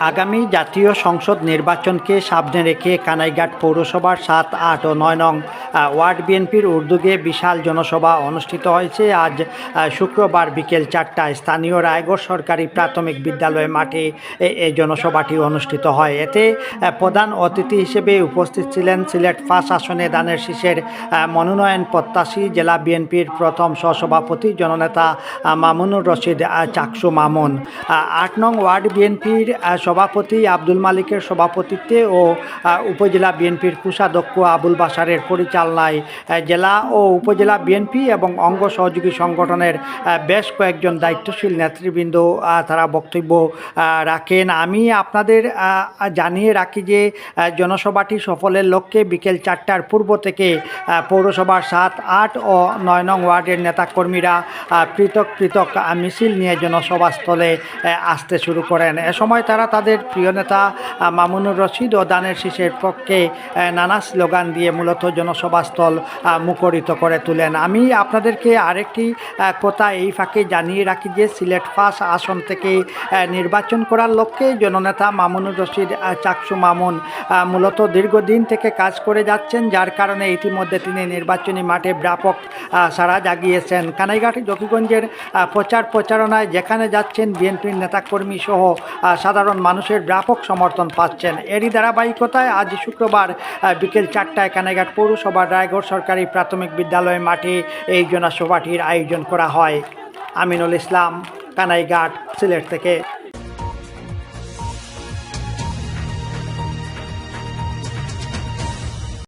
আগামী জাতীয় সংসদ নির্বাচনকে সামনে রেখে কানাইঘাট পৌরসভার সাত, আট ও নয় নং ওয়ার্ড বিএনপির উদ্যোগে বিশাল জনসভা অনুষ্ঠিত হয়েছে। আজ শুক্রবার বিকেল চারটায় স্থানীয় রায়গড় সরকারি প্রাথমিক বিদ্যালয় মাঠে এই জনসভাটি অনুষ্ঠিত হয়। এতে প্রধান অতিথি হিসেবে উপস্থিত ছিলেন সিলেট ফাঁস আসনে দানের শীষের মনোনয়ন প্রত্যাশী জেলা বিএনপির প্রথম সহসভাপতি জননেতা মামুনুর রশিদ চাকসু মামুন। আট নং ওয়ার্ড বিএনপির সভাপতি আব্দুল মালিকের সভাপতিত্বে ও উপজেলা বিএনপির কোষাধ্যক্ষ আবুল বাসারের পরিচালনায় জেলা ও উপজেলা বিএনপি এবং অঙ্গ সহযোগী সংগঠনের বেশ কয়েকজন দায়িত্বশীল নেতৃবৃন্দ তারা বক্তব্য রাখেন। আমি আপনাদের জানিয়ে রাখি যে জনসভাটি সফলের লক্ষ্যে বিকেল চারটার পূর্ব থেকে পৌরসভার সাত, আট ও নয় নং ওয়ার্ডের নেতাকর্মীরা পৃথক পৃথক মিছিল নিয়ে জনসভাস্থলে আসতে শুরু করেন। এ সময় তারা তাদের প্রিয় নেতা মামুনুর রশিদ ও দানের শীষের পক্ষে নানা স্লোগান দিয়ে মূলত জনসভাস্থল মুখরিত করে তুলেন। আমি আপনাদেরকে আরেকটি কথা এই ফাঁকে জানিয়ে রাখি যে, সিলেট ফাঁস আসন থেকে নির্বাচন করার লক্ষ্যে জননেতা মামুনুর রশিদ চাকসু মামুন মূলত দীর্ঘদিন থেকে কাজ করে যাচ্ছেন, যার কারণে ইতিমধ্যে তিনি নির্বাচনী মাঠে ব্যাপক সাড়া জাগিয়েছেন। কানাইঘাট জকিগঞ্জের প্রচার প্রচারণায় যেখানে যাচ্ছেন, বিএনপির নেতাকর্মী সহ সাধারণ মানুষের ব্যাপক সমর্থন পাচ্ছেন। এরই ধারাবাহিকতায় আজ শুক্রবার বিকেল চারটায় কানাঘাট পৌরসভার রায়গড় সরকারি প্রাথমিক বিদ্যালয় মাঠে এই জনসভাটির আয়োজন করা হয়। আমিনুল ইসলাম, কানাইঘাট, সিলেট থেকে।